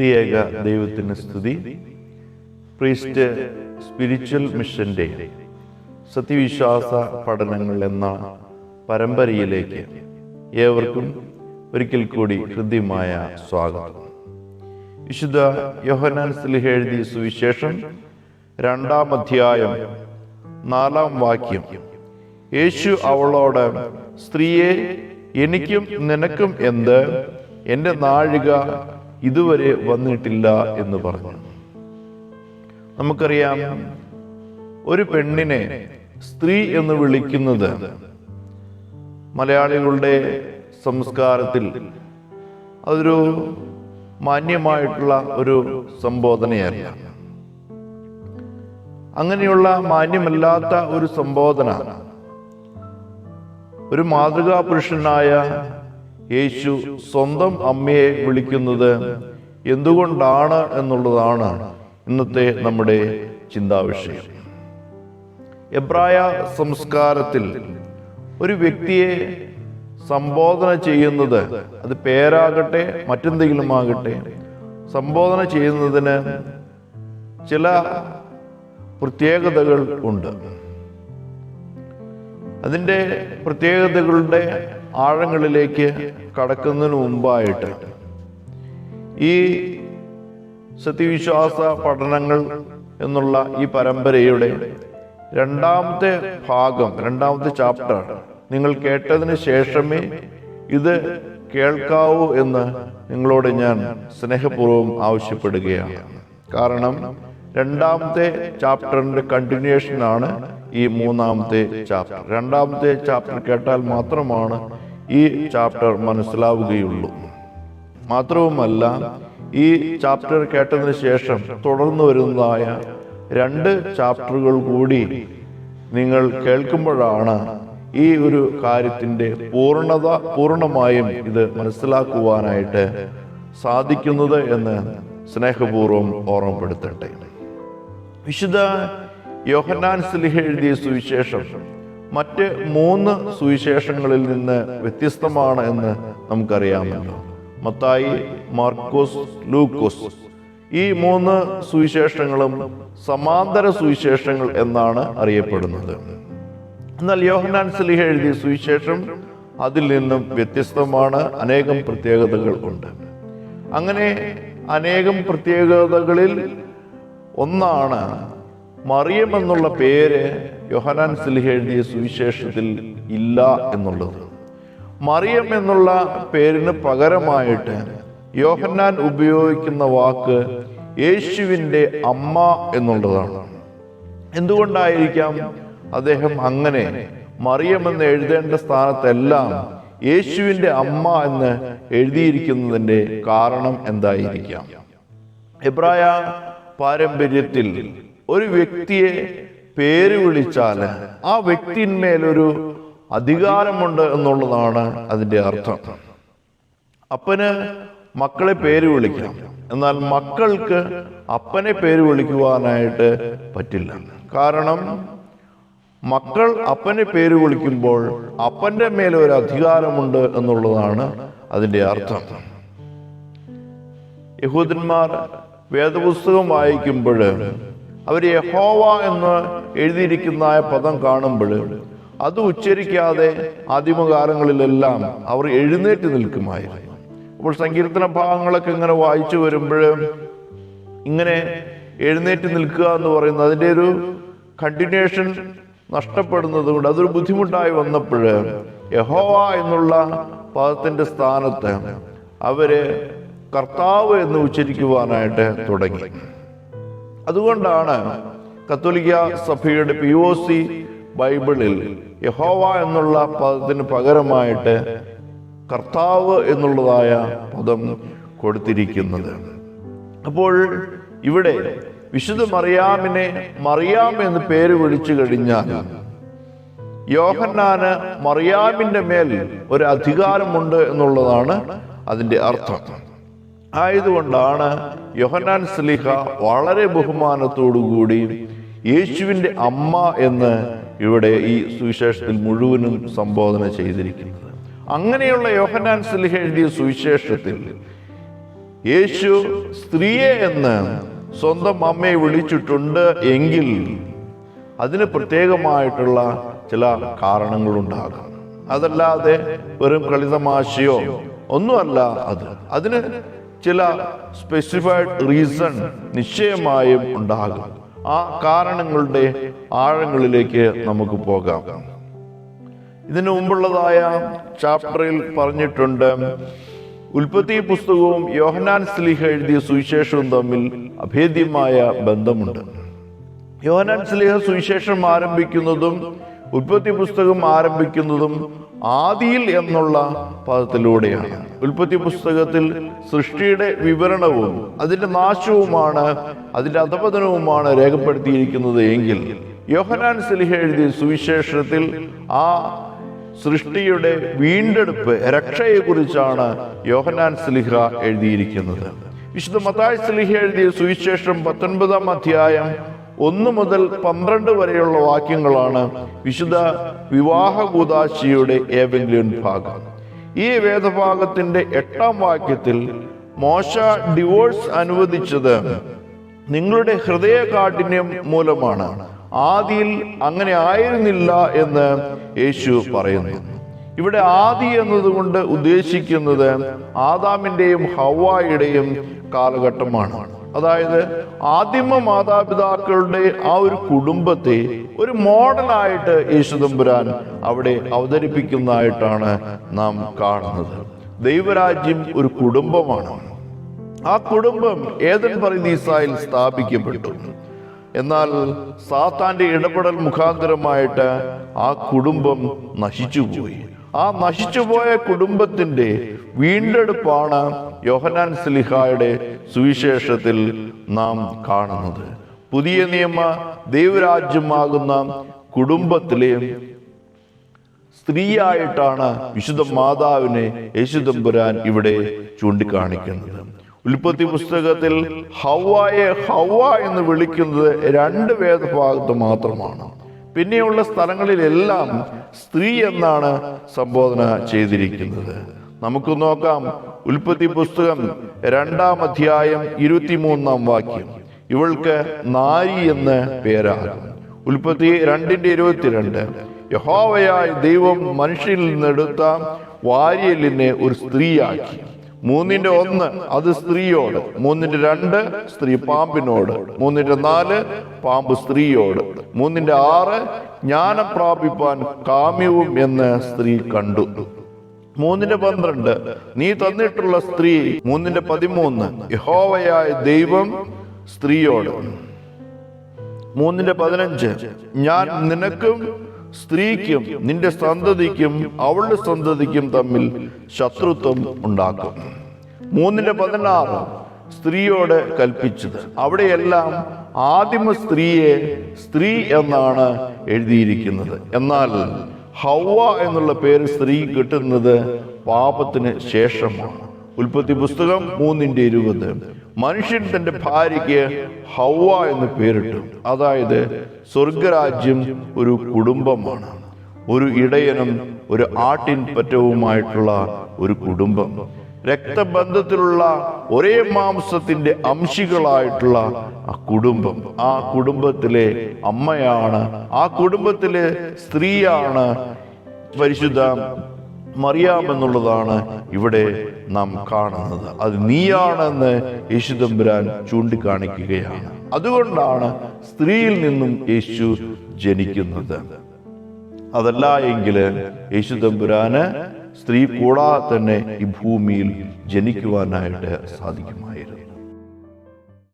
ത്രിയേക ദൈവത്തിന് സ്തുതി. പ്രീസ്റ്റ് സ്പിരിച്വൽ മിഷന്റെ സത്യവിശ്വാസ പഠനങ്ങൾ എന്ന പരമ്പരയിലേക്ക് ഏവർക്കും ഒരിക്കൽ കൂടി ഹൃദ്യമായ സ്വാഗതം. വിശുദ്ധ യോഹനാൻ സ്ലിഹ എഴുതിയ സുവിശേഷം രണ്ടാം അധ്യായം നാലാം വാക്യം. യേശു അവളോട് സ്ത്രീയെ എനിക്കും നിനക്കും എന്ത്? എന്റെ നാഴിക ഇതുവരെ വന്നിട്ടില്ല എന്ന് പറഞ്ഞു. നമുക്കറിയാം ഒരു പെണ്ണിനെ സ്ത്രീ എന്ന് വിളിക്കുന്നത് മലയാളികളുടെ സംസ്കാരത്തിൽ അതൊരു മാന്യമായിട്ടുള്ള ഒരു സംബോധനയല്ല. അങ്ങനെയുള്ള മാന്യമല്ലാത്ത ഒരു സംബോധന ഒരു മാതൃകാ പുരുഷനായ യേശു സ്വന്തം അമ്മയെ വിളിക്കുന്നത് എന്തുകൊണ്ടാണ് എന്നുള്ളതാണ് ഇന്നത്തെ നമ്മുടെ ചിന്താവിഷയം. എബ്രായ സംസ്കാരത്തിൽ ഒരു വ്യക്തിയെ സംബോധന ചെയ്യുന്നത് അത് പേരാകട്ടെ മറ്റെന്തെങ്കിലും ആകട്ടെ സംബോധന ചെയ്യുന്നതിന് ചില പ്രത്യേകതകൾ ഉണ്ട്. അതിന്റെ പ്രത്യേകതകളുടെ ആഴങ്ങളിലേക്ക് കടക്കുന്നതിന് മുമ്പായിട്ട് ഈ സത്യവിശ്വാസ പഠനങ്ങൾ എന്നുള്ള ഈ പരമ്പരയുടെ രണ്ടാമത്തെ ഭാഗം രണ്ടാമത്തെ ചാപ്റ്റർ നിങ്ങൾ കേട്ടതിന് ശേഷമേ ഇത് കേൾക്കാവൂ എന്ന് നിങ്ങളോട് ഞാൻ സ്നേഹപൂർവം ആവശ്യപ്പെടുകയാണ്. കാരണം രണ്ടാമത്തെ ചാപ്റ്ററിന്റെ കണ്ടിന്യൂഷൻ ആണ് ഈ മൂന്നാമത്തെ ചാപ്റ്റർ രണ്ടാമത്തെ ചാപ്റ്റർ കേട്ടാൽ മാത്രമാണ് ഈ ചാപ്റ്റർ മനസ്സിലാവുകയുള്ളൂ. മാത്രവുമല്ല ഈ ചാപ്റ്റർ കേട്ടതിന് ശേഷം തുടർന്ന് വരുന്നതായ രണ്ട് ചാപ്റ്ററുകൾ കൂടി നിങ്ങൾ കേൾക്കുമ്പോഴാണ് ഈ ഒരു കാര്യത്തിന്റെ പൂർണത പൂർണമായും ഇത് മനസ്സിലാക്കുവാനായിട്ട് സാധിക്കുന്നത് എന്ന് സ്നേഹപൂർവം ഓർമ്മപ്പെടുത്തട്ടെ. വിശുദ്ധ യോഹന്നാൻ സ്ലിഹ എഴുതിയ സുവിശേഷം മറ്റ് മൂന്ന് സുവിശേഷങ്ങളിൽ നിന്ന് വ്യത്യസ്തമാണ് എന്ന് നമുക്കറിയാമല്ലോ. മത്തായി മാർക്കോസ് ലൂക്കോസ്. ഈ മൂന്ന് സുവിശേഷങ്ങളും സമാന്തര സുവിശേഷങ്ങൾ എന്നാണ് അറിയപ്പെടുന്നത്. എന്നാൽ യോഹനാൻ സലിഹ എഴുതിയ സുവിശേഷം അതിൽ നിന്നും വ്യത്യസ്തമാണ്. അനേകം പ്രത്യേകതകൾ ഉണ്ട്. അങ്ങനെ അനേകം പ്രത്യേകതകളിൽ ഒന്നാണ് മറിയം എന്നുള്ള പേര് യോഹനാൻ സിലിഹ എഴുതിയ സുവിശേഷത്തിൽ ഇല്ല എന്നുള്ളത്. മറിയം എന്നുള്ള പേരിന് പകരമായിട്ട് യോഹന്നാൻ ഉപയോഗിക്കുന്ന വാക്ക് യേശുവിന്റെ അമ്മ എന്നുള്ളതാണ്. എന്തുകൊണ്ടായിരിക്കാം അദ്ദേഹം അങ്ങനെ മറിയം എന്ന് എഴുതേണ്ട സ്ഥാനത്തെല്ലാം യേശുവിന്റെ അമ്മ എന്ന് എഴുതിയിരിക്കുന്നതിന്റെ കാരണം എന്തായിരിക്കാം? എബ്രായ പാരമ്പര്യത്തിൽ ഒരു വ്യക്തിയെ പേര് വിളിച്ചാൽ ആ വ്യക്തിന്മേലൊരു അധികാരമുണ്ട് എന്നുള്ളതാണ് അതിന്റെ അർത്ഥം. അപ്പന് മക്കളെ പേര് വിളിക്കാം. എന്നാൽ മക്കൾക്ക് അപ്പനെ പേര് വിളിക്കുവാനായിട്ട് പറ്റില്ല. കാരണം മക്കൾ അപ്പനെ പേര് വിളിക്കുമ്പോൾ അപ്പന്റെ മേലെ ഒരു അധികാരമുണ്ട് എന്നുള്ളതാണ് അതിന്റെ അർത്ഥം. യഹൂദന്മാർ വേദപുസ്തകം വായിക്കുമ്പോൾ അവർ യഹോവ എന്ന് എഴുതിയിരിക്കുന്ന പദം കാണുമ്പോൾ അത് ഉച്ചരിക്കാതെ ആദിമകാലങ്ങളിലെല്ലാം അവർ എഴുന്നേറ്റ് നിൽക്കുമായിരുന്നു. അപ്പോൾ സങ്കീർത്തന ഭാഗങ്ങളൊക്കെ ഇങ്ങനെ വായിച്ചു വരുമ്പോൾ ഇങ്ങനെ എഴുന്നേറ്റ് നിൽക്കുക എന്ന് പറയുന്നത് അതിന്റെ ഒരു കണ്ടിന്യൂഷൻ നഷ്ടപ്പെടുന്നത് കൊണ്ട് അതൊരു ബുദ്ധിമുട്ടായി വന്നപ്പോൾ യഹോവ എന്നുള്ള പദത്തിന്റെ സ്ഥാനത്ത് അവർ കർത്താവ് എന്ന് ഉച്ചരിക്കുവാനായിട്ട് തുടങ്ങി. അതുകൊണ്ടാണ് കത്തോലിക്ക സഭയുടെ പി ഒ സി ബൈബിളിൽ യഹോവ എന്നുള്ള പദത്തിന് പകരമായിട്ട് കർത്താവ് എന്നുള്ളതായ പദം കൊടുത്തിരിക്കുന്നത്. അപ്പോൾ ഇവിടെ വിശുദ്ധ മറിയാമിനെ മറിയാം എന്ന് പേര് വിളിച്ചു കഴിഞ്ഞാൽ യോഹന്നാന് മറിയാമിന്റെ മേൽ ഒരു അധികാരമുണ്ട് എന്നുള്ളതാണ് അതിന്റെ അർത്ഥം. ആയതുകൊണ്ടാണ് യോഹനാൻ സ്ലിഹ വളരെ ബഹുമാനത്തോടുകൂടി യേശുവിന്റെ അമ്മ എന്ന് ഇവിടെ ഈ സുവിശേഷത്തിൽ മുഴുവനും സംബോധന ചെയ്തിരിക്കുന്നത്. അങ്ങനെയുള്ള യോഹനാൻ സ്ലിഹ എഴുതിയ സുവിശേഷത്തിൽ യേശു സ്ത്രീയെ എന്ന് സ്വന്തം അമ്മയെ വിളിച്ചിട്ടുണ്ട് എങ്കിൽ അതിന് പ്രത്യേകമായിട്ടുള്ള ചില കാരണങ്ങളുണ്ടാകാം. അതല്ലാതെ വെറും കളിതമാശയോ ഒന്നുമല്ല അത്. അതിന് ചില സ്പെസിഫൈഡ് റീസൺ നിശ്ചയമായും ഉണ്ടാകും. ആ കാരണങ്ങളുടെ ആഴങ്ങളിലേക്ക് നമുക്ക് പോകാം. ഇതിനു മുമ്പുള്ളതായ ചാപ്റ്ററിൽ പറഞ്ഞിട്ടുണ്ട് ഉൽപ്പത്തി പുസ്തകവും യോഹനാൻ സ്ലിഹ എഴുതിയ സുവിശേഷവും തമ്മിൽ അഭേദ്യമായ ബന്ധമുണ്ട്. യോഹനാൻ സ്ലിഹ സുവിശേഷം ആരംഭിക്കുന്നതും ഉൽപ്പത്തി പുസ്തകം ആരംഭിക്കുന്നതും ആദിയിൽ എന്നുള്ള പദത്തിലൂടെയാണ്. ഉൽപ്പത്തി പുസ്തകത്തിൽ സൃഷ്ടിയുടെ വിവരണവും അതിന്റെ നാശവുമാണ് അതിന്റെ അധപതനവുമാണ് രേഖപ്പെടുത്തിയിരിക്കുന്നത് എങ്കിൽ യോഹനാൻ സിലിഹ എഴുതിയ സുവിശേഷത്തിൽ ആ സൃഷ്ടിയുടെ വീണ്ടെടുപ്പ് രക്ഷയെക്കുറിച്ചാണ് യോഹനാൻ സിലിഹ എഴുതിയിരിക്കുന്നത്. വിശുദ്ധ മതായ സിലിഹ എഴുതിയ സുവിശേഷം പത്തൊൻപതാം അധ്യായം ഒന്ന് മുതൽ പന്ത്രണ്ട് വരെയുള്ള വാക്യങ്ങളാണ് വിശുദ്ധ വിവാഹ കൂതാശിയുടെ ഏവെങ്കിലും ഭാഗം. ഈ വേദഭാഗത്തിന്റെ എട്ടാം വാക്യത്തിൽ മോശ ഡിവോഴ്സ് അനുവദിച്ചത് നിങ്ങളുടെ ഹൃദയ കാഠിന്യം മൂലമാണ്. ആദിയിൽ അങ്ങനെ ആയിരുന്നില്ല എന്ന് യേശു പറയുന്നു. ഇവിടെ ആദി എന്നതുകൊണ്ട് ഉദ്ദേശിക്കുന്നത് ആദാമിന്റെയും ഹവായുടെയും കാലഘട്ടമാണ്. അതായത് ആദിമ മാതാപിതാക്കളുടെ ആ ഒരു കുടുംബത്തെ ഒരു മോഡലായിട്ട് യേശുദമ്പുരാൻ അവിടെ അവതരിപ്പിക്കുന്നതായിട്ടാണ് നാം കാണുന്നത്. ദൈവരാജ്യം ഒരു കുടുംബമാണ്. ആ കുടുംബം ഏതൻ പരിദീസായിൽ സ്ഥാപിക്കപ്പെട്ടു. എന്നാൽ സാത്താന്റെ ഇടപെടൽ മുഖാന്തരമായിട്ട് ആ കുടുംബം നശിച്ചുപോയി. ആ നശിച്ചുപോയ കുടുംബത്തിന്റെ വീണ്ടെടുപ്പാണ് യോഹനാൻ സിലിഹായുടെ സുവിശേഷത്തിൽ നാം കാണുന്നത്. പുതിയ നിയമ ദൈവരാജ്യമാകുന്ന കുടുംബത്തിലെ സ്ത്രീയായിട്ടാണ് വിശുദ്ധ മാതാവിനെ യേശുദമ്പുരാൻ ഇവിടെ ചൂണ്ടിക്കാണിക്കുന്നത്. ഉൽപ്പത്തി പുസ്തകത്തിൽ ഹവായെ ഹവ എന്ന് വിളിക്കുന്നത് രണ്ട് വേദഭാഗത്ത് മാത്രമാണ്. പിന്നെയുള്ള സ്ഥലങ്ങളിലെല്ലാം സ്ത്രീ എന്നാണ് സംബോധന ചെയ്തിരിക്കുന്നത്. നമുക്ക് നോക്കാം. ഉൽപ്പത്തി പുസ്തകം രണ്ടാം അധ്യായം ഇരുപത്തിമൂന്നാം വാക്യം. ഇവൾക്ക് നാരി എന്ന് പേരാകും. ഉൽപ്പത്തി രണ്ടിന്റെ ഇരുപത്തിരണ്ട്. യഹോവയായ ദൈവം മനുഷ്യനിൽ നിന്നെടുത്ത വാര്യലിനെ ഒരു സ്ത്രീയാക്കി. മൂന്നിന്റെ ഒന്ന് അത് സ്ത്രീയോട് മൂന്നിന്റെ രണ്ട് സ്ത്രീ പാമ്പിനോട് മൂന്നിന്റെ നാല് പാമ്പ് സ്ത്രീയോട് മൂന്നിന്റെ ആറ് ജ്ഞാനം പ്രാപിപ്പാൻ കാമ്യവും എന്ന് സ്ത്രീ കണ്ടു. മൂന്നിന്റെ പന്ത്രണ്ട് നീ തന്നിട്ടുള്ള സ്ത്രീ മൂന്നിന്റെ പതിമൂന്ന് യഹോവയായ ദൈവം സ്ത്രീയോട്. മൂന്നിന്റെ പതിനഞ്ച് ഞാൻ നിനക്കും സ്ത്രീക്കും നിന്റെ സന്തതിക്കും അവളുടെ സന്തതിക്കും തമ്മിൽ ശത്രുത്വം ഉണ്ടാക്കും. മൂന്നിന്റെ പതിനാറ് സ്ത്രീയോട് കൽപ്പിച്ചത്. അവിടെയെല്ലാം ആദിമ സ്ത്രീയെ സ്ത്രീ എന്നാണ് എഴുതിയിരിക്കുന്നത്. എന്നാൽ ഹൗവ എന്നുള്ള പേര് സ്ത്രീ കിട്ടുന്നത് പാപത്തിന് ശേഷമാണ്. ഉൽപ്പത്തി പുസ്തകം മൂന്നിന്റെ ഇരുപത്. മനുഷ്യൻ തന്റെ ഭാര്യയ്ക്ക് ഹൗവ എന്ന് പേരിട്ടു. അതായത് സ്വർഗരാജ്യം ഒരു കുടുംബമാണ്. ഒരു ഇടയനും ഒരു ആട്ടിൻ പറ്റവുമായിട്ടുള്ള ഒരു കുടുംബം. രക്തബന്ധത്തിലുള്ള ഒരേ മാംസത്തിന്റെ അംശികളായിട്ടുള്ള ആ കുടുംബം. ആ കുടുംബത്തിലെ അമ്മയാണ് ആ കുടുംബത്തിലെ സ്ത്രീയാണ് പരിശുദ്ധ മറിയാം എന്നുള്ളതാണ് ഇവിടെ നാം കാണുന്നത്. അത് നീയാണെന്ന് യേശുദമ്പുരാൻ ചൂണ്ടിക്കാണിക്കുകയാണ്. അതുകൊണ്ടാണ് സ്ത്രീയിൽ നിന്നും യേശു ജനിക്കുന്നത്. അതല്ല എങ്കിൽ യേശുദമ്പുരാന് സ്ത്രീ കൂടാതെ തന്നെ ഈ ഭൂമിയിൽ ജനിക്കുവാനായിട്ട് സാധിക്കുമായിരുന്നു.